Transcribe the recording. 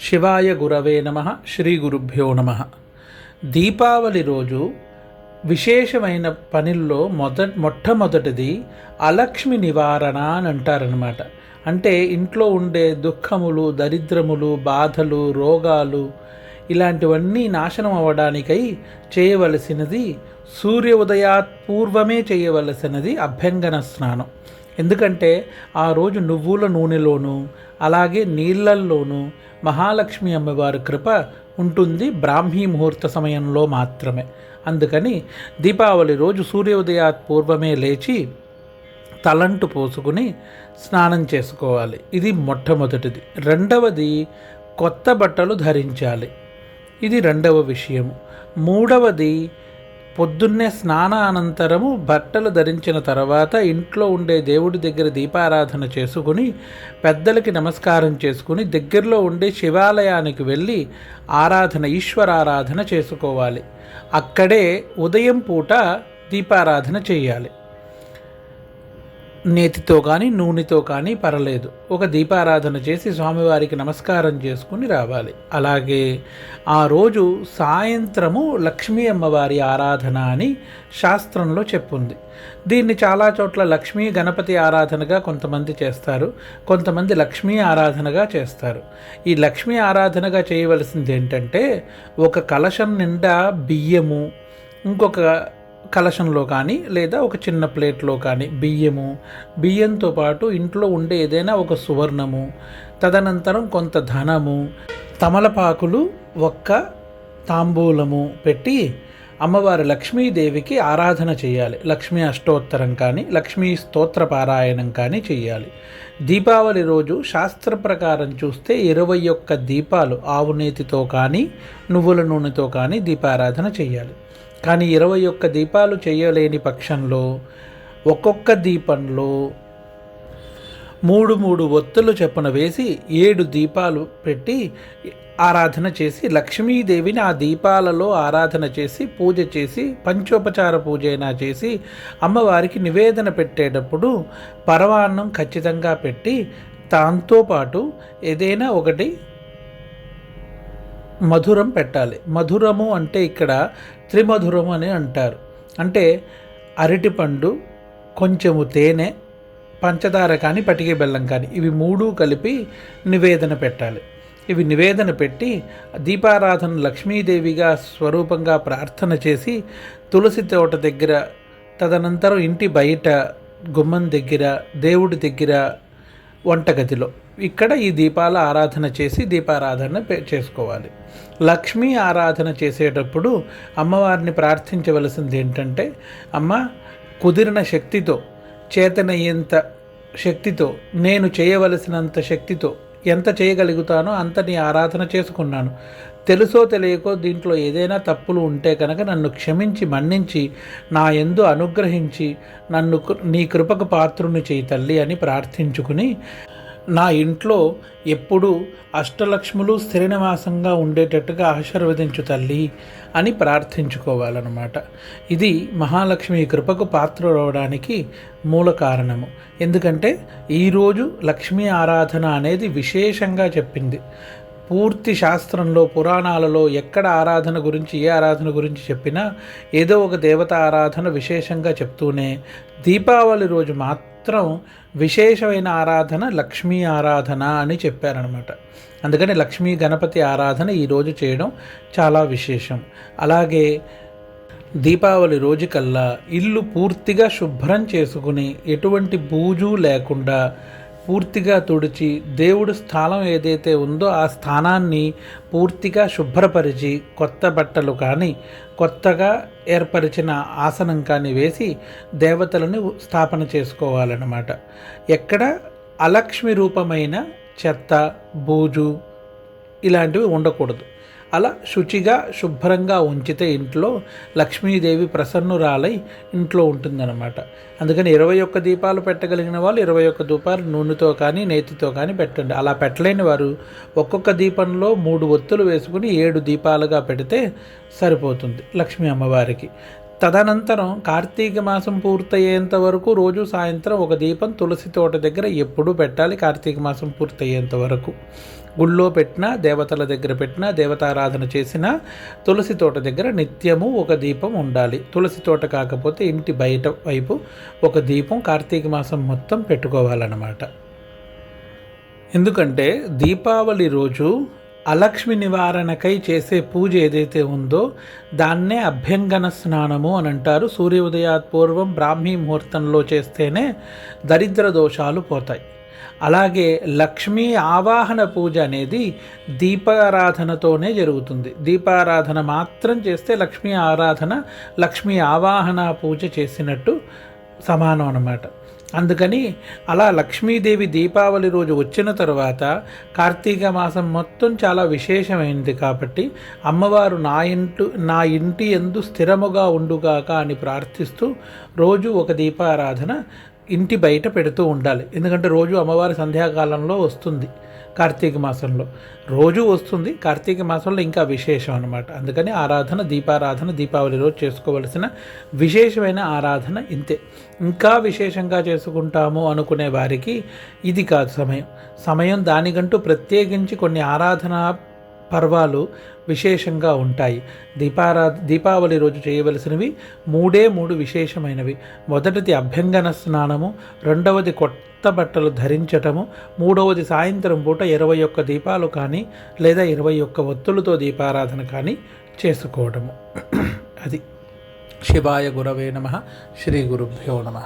శివాయ గురవే నమ శ్రీ గురుభ్యో నమ. దీపావళి రోజు విశేషమైన పనిల్లో మొద మొట్టమొదటిది అలక్ష్మి నివారణ అని అంటారనమాట అంటే ఇంట్లో ఉండే దుఃఖములు దరిద్రములు బాధలు రోగాలు ఇలాంటివన్నీ నాశనం అవ్వడానికై చేయవలసినది సూర్య ఉదయాత్ పూర్వమే చేయవలసినది అభ్యంగన స్నానం. ఎందుకంటే ఆ రోజు నువ్వుల నూనెలోనూ అలాగే నీళ్ళల్లోనూ మహాలక్ష్మి అమ్మవారి కృప ఉంటుంది బ్రాహ్మీ ముహూర్త సమయంలో మాత్రమే. అందుకని దీపావళి రోజు సూర్యోదయా పూర్వమే లేచి తలంటు పోసుకుని స్నానం చేసుకోవాలి. ఇది మొట్టమొదటిది. రెండవది కొత్త బట్టలు ధరించాలి. ఇది రెండవ విషయము. మూడవది పొద్దున్నే స్నాన అనంతరము బట్టలు ధరించిన తర్వాత ఇంట్లో ఉండే దేవుడి దగ్గర దీపారాధన చేసుకుని పెద్దలకి నమస్కారం చేసుకుని దగ్గరలో ఉండే శివాలయానికి వెళ్ళి ఆరాధన ఈశ్వరారాధన చేసుకోవాలి. అక్కడే ఉదయం పూట దీపారాధన చేయాలి. నేతితో కానీ నూనెతో కానీ పర్లేదు. ఒక దీపారాధన చేసి స్వామివారికి నమస్కారం చేసుకుని రావాలి. అలాగే ఆ రోజు సాయంత్రము లక్ష్మీ అమ్మవారి ఆరాధన అని శాస్త్రంలో చెప్పుంది. దీన్ని చాలా చోట్ల లక్ష్మీ గణపతి ఆరాధనగా కొంతమంది చేస్తారు. కొంతమంది లక్ష్మీ ఆరాధనగా చేస్తారు. ఈ లక్ష్మీ ఆరాధనగా చేయవలసింది ఏంటంటే ఒక కలశం నిండా బియ్యము ఇంకొక కలశంలో కానీ లేదా ఒక చిన్న ప్లేట్లో కానీ బియ్యము బియ్యంతో పాటు ఇంట్లో ఉండే ఏదైనా ఒక సువర్ణము తదనంతరం కొంత ధనము తమలపాకులు ఒక్క తాంబూలము పెట్టి అమ్మవారి లక్ష్మీదేవికి ఆరాధన చేయాలి. లక్ష్మీ అష్టోత్తరం కానీ లక్ష్మీ స్తోత్ర పారాయణం కానీ చేయాలి. దీపావళి రోజు శాస్త్ర ప్రకారం చూస్తే ఇరవై ఒక్క దీపాలు ఆవునేతితో కానీ నువ్వుల నూనెతో కానీ దీపారాధన చేయాలి. కానీ ఇరవై ఒక్క దీపాలు చేయలేని పక్షంలో ఒక్కొక్క దీపంలో మూడు మూడు ఒత్తులు చెప్పున వేసి ఏడు దీపాలు పెట్టి ఆరాధన చేసి లక్ష్మీదేవిని ఆ దీపాలలో ఆరాధన చేసి పూజ చేసి పంచోపచార పూజ అయినా చేసి అమ్మవారికి నివేదన పెట్టేటప్పుడు పరవాన్నం ఖచ్చితంగా పెట్టి దాంతోపాటు ఏదైనా ఒకటి మధురం పెట్టాలి. మధురము అంటే ఇక్కడ త్రిమధురము అని అంటారు. అంటే అరటిపండు కొంచెము తేనె పంచదార కానీ పటికే బెల్లం కానీ ఇవి మూడు కలిపి నివేదన పెట్టాలి. ఇవి నివేదన పెట్టి దీపారాధన లక్ష్మీదేవిగా స్వరూపంగా ప్రార్థన చేసి తులసి తోట దగ్గర తదనంతరం ఇంటి బయట గుమ్మం దగ్గర దేవుడి దగ్గర వంటగదిలో ఇక్కడ ఈ దీపాల ఆరాధన చేసి దీపారాధన చేసుకోవాలి. లక్ష్మీ ఆరాధన చేసేటప్పుడు అమ్మవారిని ప్రార్థించవలసింది ఏంటంటే అమ్మ కుదిరిన శక్తితో చేతనయ్యేంత శక్తితో నేను చేయవలసినంత శక్తితో ఎంత చేయగలుగుతానో అంత నీ ఆరాధన చేసుకున్నాను. తెలుసో తెలియకో దీంట్లో ఏదైనా తప్పులు ఉంటే కనుక నన్ను క్షమించి మన్నించి నా ఎందు అనుగ్రహించి నన్ను నీ కృపకు పాత్రుని చేయి తల్లి అని ప్రార్థించుకుని నా ఇంట్లో ఎప్పుడూ అష్టలక్ష్ములు స్థిరనివాసంగా ఉండేటట్టుగా ఆశీర్వదించు తల్లి అని ప్రార్థించుకోవాలన్నమాట. ఇది మహాలక్ష్మి కృపకు పాత్ర పాత్రవడానికి మూల కారణము. ఎందుకంటే ఈరోజు లక్ష్మీ ఆరాధన అనేది విశేషంగా చెప్పింది. పూర్తి శాస్త్రంలో పురాణాలలో ఎక్కడ ఆరాధన గురించి ఏ ఆరాధన గురించి చెప్పినా ఏదో ఒక దేవత ఆరాధన విశేషంగా చెప్తూనే దీపావళి రోజు మాత్రం విశేషమైన ఆరాధన లక్ష్మీ ఆరాధన అని చెప్పారనమాట అందుకని లక్ష్మీ గణపతి ఆరాధన ఈరోజు చేయడం చాలా విశేషం. అలాగే దీపావళి రోజుకల్లా ఇల్లు పూర్తిగా శుభ్రం చేసుకుని ఎటువంటి బూజు లేకుండా పూర్తిగా తుడిచి దేవుడు స్థానం ఏదైతే ఉందో ఆ స్థానాన్ని పూర్తిగా శుభ్రపరిచి కొత్త బట్టలు కానీ కొత్తగా ఏర్పరిచిన ఆసనం కానీ వేసి దేవతలను స్థాపన చేసుకోవాలన్నమాట. ఎక్కడ అలక్ష్మి రూపమైన చెత్త బూజు ఇలాంటివి ఉండకూడదు. అలా శుచిగా శుభ్రంగా ఉంచితే ఇంట్లో లక్ష్మీదేవి ప్రసన్నురాలై ఇంట్లో ఉంటుందన్నమాట. అందుకని ఇరవై ఒక్క దీపాలు పెట్టగలిగిన వాళ్ళు ఇరవై ఒక్క దీపాలు నూనెతో కానీ నేతితో కానీ పెట్టండి. అలా పెట్టలేని వారు ఒక్కొక్క దీపంలో మూడు ఒత్తులు వేసుకుని ఏడు దీపాలుగా పెడితే సరిపోతుంది లక్ష్మీ అమ్మవారికి. తదనంతరం కార్తీక మాసం పూర్తయ్యేంత వరకు రోజు సాయంత్రం ఒక దీపం తులసి తోట దగ్గర ఎప్పుడూ పెట్టాలి కార్తీక మాసం పూర్తయ్యేంత వరకు. గుళ్ళో పెట్టినా దేవతల దగ్గర పెట్టినా దేవతారాధన చేసినా తులసి తోట దగ్గర నిత్యము ఒక దీపం ఉండాలి. తులసి తోట కాకపోతే ఇంటి బయట వైపు ఒక దీపం కార్తీక మాసం మొత్తం పెట్టుకోవాలన్నమాట. ఎందుకంటే దీపావళి రోజు అలక్ష్మి నివారణకై చేసే పూజ ఏదైతే ఉందో దాన్నే అభ్యంగన స్నానము అని అంటారు. సూర్యోదయాత్ పూర్వం బ్రాహ్మీ ముహూర్తంలో చేస్తేనే దరిద్ర దోషాలు పోతాయి. అలాగే లక్ష్మీ ఆవాహన పూజ అనేది దీపారాధనతోనే జరుగుతుంది. దీపారాధన మాత్రం చేస్తే లక్ష్మీ ఆరాధన లక్ష్మీ ఆవాహన పూజ చేసినట్టు సమానం అన్నమాట. అందుకని అలా లక్ష్మీదేవి దీపావళి రోజు వచ్చిన తర్వాత కార్తీక మాసం మొత్తం చాలా విశేషమైనది కాబట్టి అమ్మవారు నా ఇంటు నా ఇంటి ఎందు స్థిరముగా ఉండుగాక అని ప్రార్థిస్తూ రోజు ఒక దీపారాధన ఇంటి బయట పెడుతూ ఉండాలి. ఎందుకంటే రోజు అమ్మవారి సంధ్యాకాలంలో వస్తుంది కార్తీక మాసంలో. రోజు వస్తుంది కార్తీక మాసంలో ఇంకా విశేషం అనమాట అందుకని ఆరాధన దీపారాధన దీపావళి రోజు చేసుకోవలసిన విశేషమైన ఆరాధన ఇంతే. ఇంకా విశేషంగా చేసుకుంటాము అనుకునే వారికి ఇది కాదు సమయం. సమయం దానికంటూ ప్రత్యేకించి కొన్ని ఆరాధన పర్వాలు విశేషంగా ఉంటాయి. దీపారా దీపావళి రోజు చేయవలసినవి మూడే మూడు విశేషమైనవి. మొదటిది అభ్యంగన స్నానము రెండవది కొత్త బట్టలు ధరించటము మూడవది సాయంత్రం పూట ఇరవై ఒక్క దీపాలు కానీ లేదా ఇరవై ఒక్క ఒత్తులతో దీపారాధన కానీ చేసుకోవటము. అది. శివాయ గురవే నమ. శ్రీ గురుభ్యో నమ.